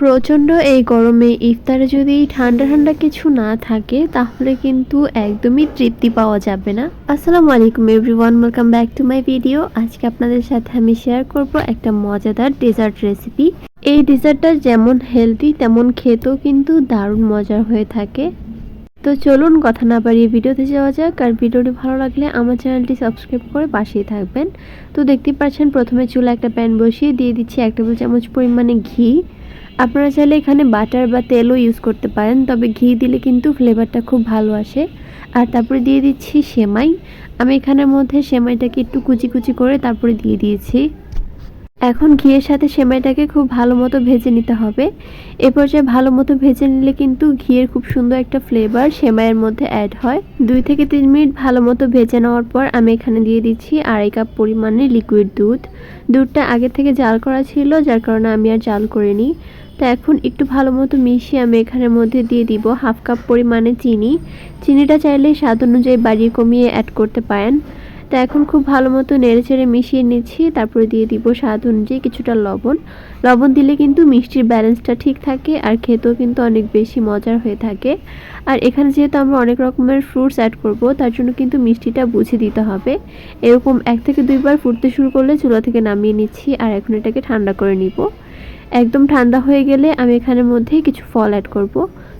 প্রচণ্ড এই গরমে ইফতারে যদি ঠান্ডা ঠান্ডা কিছু না থাকে, তাহলে কিন্তু একদমই তৃপ্তি পাওয়া যাবে না। আসসালামু আলাইকুম everyone welcome back to my video আজকে আপনাদের সাথে আমি শেয়ার করব একটা মজাদার ডেজার্ট রেসিপি এই ডেজার্টটা যেমন হেলদি তেমন খেতেও কিন্তু দারুণ মজার হয়ে থাকে। তো চলুন কথা না বাড়িয়ে ভিডিওতে যাওয়া যাক, আর ভিডিওটি ভালো লাগলে আমার চ্যানেলটি সাবস্ক্রাইব করে পাশেই থাকবেন। তো দেখতে পাচ্ছেন, প্রথমে চুলা একটা প্যান বসিয়ে দিয়ে দিচ্ছি এক টেবিল চামচ পরিমাণে ঘি। আপনারা চাইলে এখানে বাটার বা তেলও ইউজ করতে পারেন, তবে ঘি দিলে কিন্তু ফ্লেভারটা খুব ভালো আসে। আর তারপরে দিয়ে দিচ্ছি সেমাই। আমি এখানের মধ্যে সেমাইটাকে একটু কুচি কুচি করে তারপরে দিয়ে দিয়েছি। এখন ঘিয়ের সাথে সেমাইটাকে খুব ভালো মতো ভেজে নিতে হবে। এ পর্যায়ে ভালো মতো ভেজে নিলে কিন্তু ঘিয়ের খুব সুন্দর একটা ফ্লেভার সেমাইয়ের মধ্যে অ্যাড হয়। দুই থেকে তিন মিনিট ভালো মতো ভেজে নেওয়ার পর আমি এখানে দিয়ে দিচ্ছি আড়াই কাপ পরিমাণে লিকুইড দুধ। দুধটা আগে থেকে জাল করা ছিল, যার কারণে আমি আর জাল করিনি। তো এখন একটু ভালো মতো মিশিয়ে আমি এখানের মধ্যে দিয়ে দিব হাফ কাপ পরিমাণে চিনি। চিনিটা চাইলে স্বাদ অনুযায়ী বাড়িয়ে কমিয়ে অ্যাড করতে পারেন। তো এখন খুব ভালো মতো নেড়ে চেড়ে মিশিয়ে নিচ্ছি। তারপরে দিয়ে দিব স্বাদ অনুযায়ী কিছুটা লবণ। লবণ দিলে কিন্তু মিষ্টির ব্যালেন্সটা ঠিক থাকে আর খেতেও কিন্তু অনেক বেশি মজার হয়ে থাকে। আর এখানে যেহেতু আমরা অনেক রকমের ফ্রুটস অ্যাড করব, তার জন্য কিন্তু মিষ্টিটা বুঝে দিতে হবে। এরকম এক থেকে দুইবার ফুটতে শুরু করলে চুলা থেকে নামিয়ে নিচ্ছি আর এখন এটাকে ঠান্ডা করে নিব। একদম ঠান্ডা হয়ে গেলে আমি এখানের মধ্যে কিছু ফল অ্যাড করব।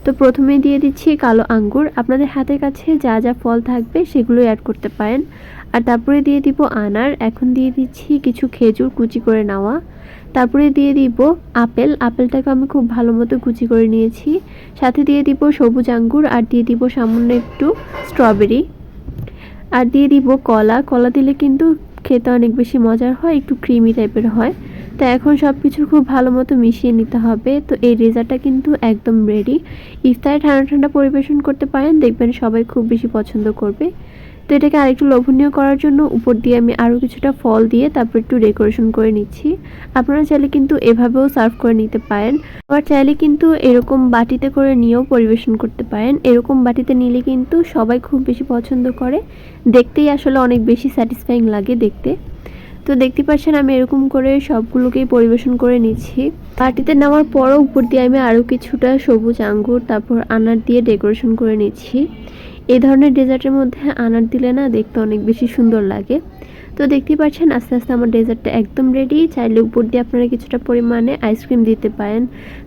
তো প্রথমে দিয়ে দিচ্ছি কালো আঙ্গুর। আপনাদের হাতের কাছে যা যা ফল থাকবে সেগুলোই অ্যাড করতে পারেন। আর তারপরে দিয়ে দিব আনার। এখন দিয়ে দিচ্ছি কিছু খেজুর কুচি করে নেওয়া। তারপরে দিয়ে দিব আপেল। আপেলটাকে আমি খুব ভালো মতো কুচি করে নিয়েছি। সাথে দিয়ে দিব সবুজ আঙ্গুর আর দিয়ে দিব সামান্য একটু স্ট্রবেরি আর দিয়ে দিব কলা। কলা দিলে কিন্তু খেতে অনেক বেশি মজার হয়, একটু ক্রিমি টাইপের হয়। তো এখন সব কিছু খুব ভালো মতো মিশিয়ে নিতে হবে। তো এই রেজাটা কিন্তু একদম রেডি ইফতারে ঠান্ডা ঠান্ডা পরিবেশন করতে পারেন, দেখবেন সবাই খুব বেশি পছন্দ করবে। তো এটাকে আরেকটু লোভনীয় করার জন্য উপর দিয়ে আমি আরও কিছুটা ফল দিয়ে তারপর একটু ডেকোরেশন করে নিচ্ছি। আপনারা চাইলে কিন্তু এভাবেও সার্ভ করে নিতে পারেন। আবার চাইলে কিন্তু এরকম বাটিতে করে নিয়েও পরিবেশন করতে পারেন। এরকম বাটিতে নিলে কিন্তু সবাই খুব বেশি পছন্দ করে। দেখতেই আসলে অনেক বেশি স্যাটিসফাইং লাগে দেখতে। তো দেখতে পাচ্ছেন, আমি এরকম করে সবগুলোকেই পরিবেশন করে নিচ্ছি। পার্টিতে নেওয়ার পরও উপর দিয়ে আমি আরও কিছুটা সবুজ আঙ্গুর, তারপর আনার দিয়ে ডেকোরেশন করে নিচ্ছি। এই ধরনের ডেজার্টের মধ্যে আনার দিলে না দেখতে অনেক বেশি সুন্দর লাগে। তো দেখতেই পাচ্ছেন, আস্তে আস্তে আমার ডেজার্টটা একদম রেডি চাইলে উপর দিয়ে আপনারা কিছুটা পরিমাণে আইসক্রিম দিতে পারেন।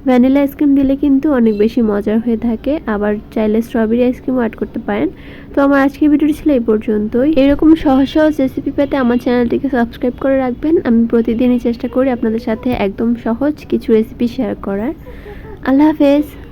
ভ্যানিলা আইসক্রিম দিলে কিন্তু অনেক বেশি মজার হয়ে থাকে। আবার চাইলে স্ট্রবেরি আইসক্রিমও অ্যাড করতে পারেন। তো আমার আজকের ভিডিওটি ছিল এই পর্যন্তই। এরকম সহজ সহজ রেসিপি পেতে আমার চ্যানেলটিকে সাবস্ক্রাইব করে রাখবেন। আমি প্রতিদিনই চেষ্টা করি আপনাদের সাথে একদম সহজ কিছু রেসিপি শেয়ার করার। আল্লাহ হাফেজ।